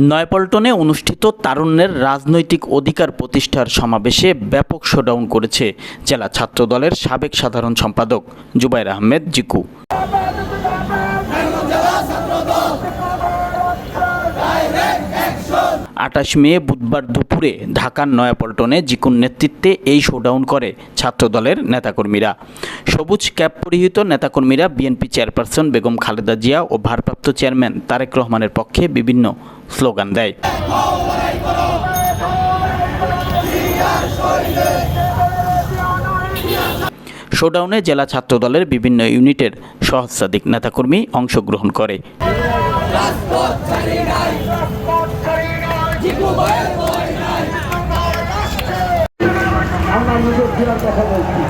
নয়াপল্টনে অনুষ্ঠিত তারুণ্যের রাজনৈতিক অধিকার প্রতিষ্ঠার সমাবেশে ব্যাপক শোডাউন করেছে জেলা ছাত্রদলের সাবেক সাধারণ সম্পাদক জুবাইর আহমেদ জিকু। আটাশ মে বুধবার দুপুরে ঢাকার নয়াপল্টনে জিকুর নেতৃত্বে এই শোডাউন করে ছাত্রদলের নেতাকর্মীরা। সবুজ ক্যাপ পরিহিত নেতাকর্মীরা বিএনপি চেয়ারপারসন বেগম খালেদা জিয়া ও ভারপ্রাপ্ত চেয়ারম্যান তারেক রহমানের পক্ষে বিভিন্ন স্লোগান দেয়। শোডাউনে জেলা ছাত্রদলের বিভিন্ন ইউনিটের সহস্রাধিক নেতাকর্মী অংশগ্রহণ করে। আমরা নিজের ফেরার কথা বলছি।